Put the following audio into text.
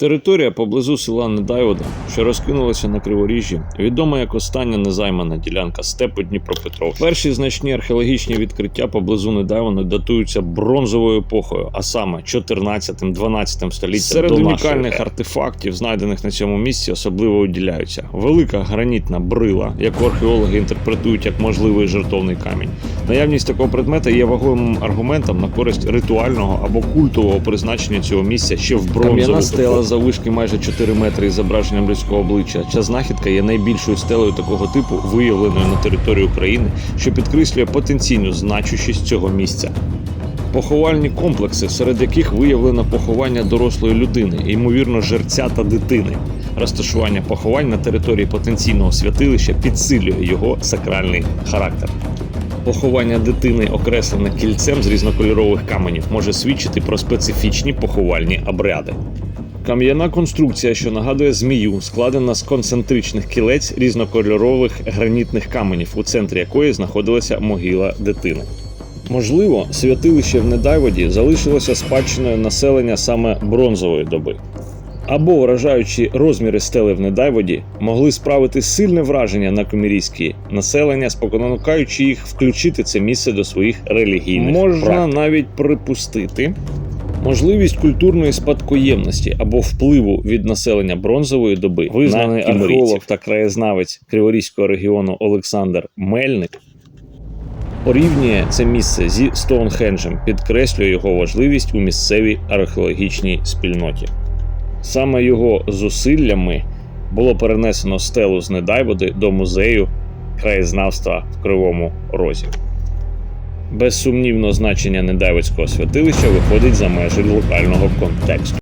Територія поблизу села Недайвода, що розкинулася на Криворіжжі, відома як остання незаймана ділянка степу Дніпропетров. Перші значні археологічні відкриття поблизу Недайвода датуються бронзовою епохою, а саме 14-12 століттям. Серед до унікальних ери. артефактів, знайдених на цьому місці, особливо виділяються велика гранітна брила, яку археологи інтерпретують як можливий жертовний камінь. Наявність такого предмета є ваговим аргументом на користь ритуального або культового призначення цього місця ще в бронзову. Заввишки майже 4 метри із зображенням людського обличчя. Ця знахідка є найбільшою стелею такого типу, виявленою на території України, що підкреслює потенційну значущість цього місця. Поховальні комплекси, серед яких виявлено поховання дорослої людини, ймовірно, жерця та дитини. Розташування поховань на території потенційного святилища підсилює його сакральний характер. Поховання дитини, окреслене кільцем з різнокольорових каменів, може свідчити про специфічні поховальні обряди. Кам'яна конструкція, що нагадує змію, складена з концентричних кілець різнокольорових гранітних каменів, у центрі якої знаходилася могила дитини. Можливо, святилище в Недайводі залишилося спадщиною населення саме бронзової доби. Або вражаючі розміри стели в Недайводі могли справити сильне враження на комірійське населення, споконукаючи їх включити це місце до своїх релігійних можна практик. навіть припустити. Можливість культурної спадкоємності або впливу від населення бронзової доби визнаний на археолог та краєзнавець Криворізького регіону Олександр Мельник порівнює це місце зі Стоунхенджем, підкреслює його важливість у місцевій археологічній спільноті. Саме його зусиллями було перенесено стелу з Недайводи до музею краєзнавства в Кривому Розі. Безсумнівно, значення недавицького святилища виходить за межі локального контексту.